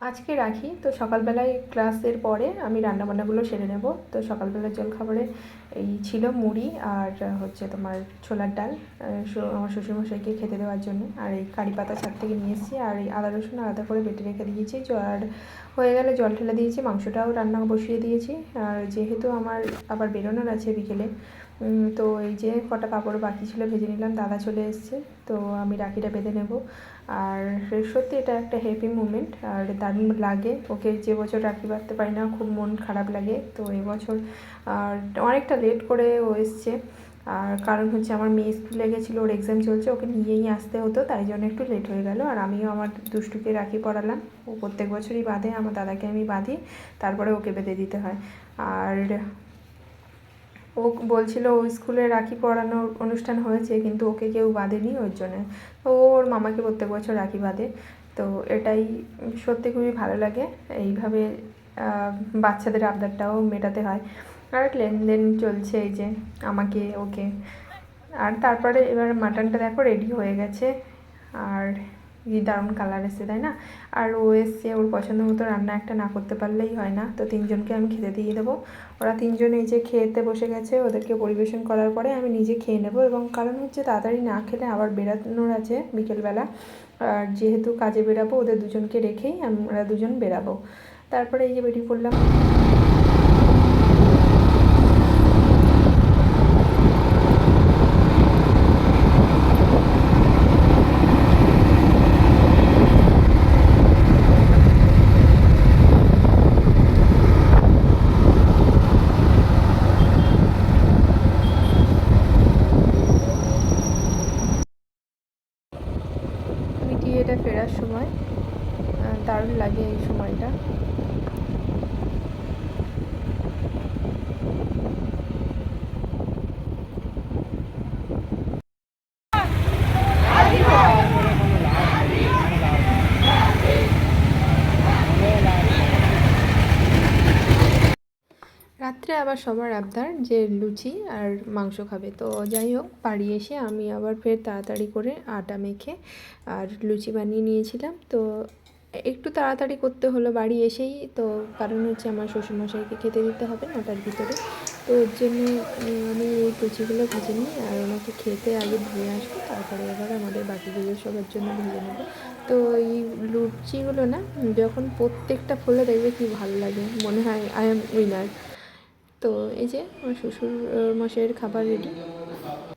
আজকে রাখি। তো সকালবেলায় ক্লাসের পরে আমি রান্নাবান্নাগুলো সেরে নেব। তো সকালবেলার জলখাবারে এই ছিল মুড়ি আর হচ্ছে তোমার ছোলার ডাল আমার শ্বশুরমশাইকে খেতে দেওয়ার জন্য। আর এই কারি পাতা ছাদ থেকে নিয়ে এসেছি। আর এই আদা রসুন আলাদা করে বেটে রেখে দিয়েছি। আর হয়ে গেলে জল ঢেলে দিয়েছি। মাংসটাও রান্না বসিয়ে দিয়েছি। আর যেহেতু আমার আবার বেরোনোর আছে বিকেলে তো এই যে কটা পাঁপড় বাকি ছিল ভেজে নিলাম, দাদা চলে এসছে। তো আমি রাখিটা বেঁধে নেব। আর সত্যি এটা একটা হ্যাপি মুমেন্ট আর দারুণ লাগে। ওকে যে বছর রাখি বাঁধতে পারি না, খুব মন খারাপ লাগে। তো এবছর অনেকটা লেট করে ও এসছে। আর কারণ হচ্ছে আমার মেয়ে স্কুলে গেছিল, ওর এক্সাম চলছে, ওকে নিয়েই আসতে হতো, তাই জন্য একটু লেট হয়ে গেল। আর আমিও আমার দুষ্টুকে রাখি পড়ালাম। ও প্রত্যেক বছরই বাঁধে, আমার দাদাকে আমি বাঁধি, তারপরে ওকে বেঁধে দিতে হয়। আর ও বলছিল, ও স্কুলে রাখি পরানোর অনুষ্ঠান হয়েছে, কিন্তু ওকে কেউ বাঁধেনি ওর জন্য। তো ওর মামাকে প্রত্যেক বছর রাখি বাঁধে। তো এটাই সত্যি খুবই ভালো লাগে। এইভাবে বাচ্চাদের আবদারটাও মেটাতে হয়। আর লেনদেন চলছে এই যে, আমাকে, ওকে। আর তারপরে এবার মাটনটা দেখো রেডি হয়ে গেছে। আর কি দারুণ কালার এসছে, তাই না? আর ও এসছে, ওর পছন্দ মতো রান্না একটা না করতে পারলেই হয় না। তো তিনজনকে আমি খেতে দিয়ে দেবো। ওরা তিনজন এই যে খেতে বসে গেছে, ওদেরকে পরিবেশন করার পরে আমি নিজে খেয়ে নেব। এবং কারণ হচ্ছে তাড়াতাড়ি না খেলে আবার বেরানোর আছে বিকেলবেলা। আর যেহেতু কাজে বেরাবো ওদের দুজনকে রেখেই আমরা দুজন বেরাবো তারপরে এই যে বেরিয়ে পড়লাম। দারুণ লাগে এই সময়টা। রাত্রে আবার সবার আবদার যে লুচি আর মাংস খাবে। তো যাই হোক, বাড়ি এসে আমি আবার ফের তাড়াতাড়ি করে আটা মেখে আর লুচি বানিয়ে নিয়েছিলাম। তো একটু তাড়াতাড়ি করতে হলো বাড়ি এসেই, তো কারণ হচ্ছে আমার শ্বশুরমশাইকে খেতে দিতে হবে নটার ভিতরে। তো ওর জন্য আমি এই লুচিগুলো ভেজে নিই আর ওনাকে খেতে আগে ধুয়ে আসব, তারপরে এবার আমাদের বাকিগুলো সবার জন্য ভেজে নেব। তো এই লুচিগুলো না, যখন প্রত্যেকটা ফুলে দেখবে কি ভালো লাগে, মনে হয় আই এম উইনার। তো এই যে আমার শ্বশুর মশাইয়ের খাবার রেডি।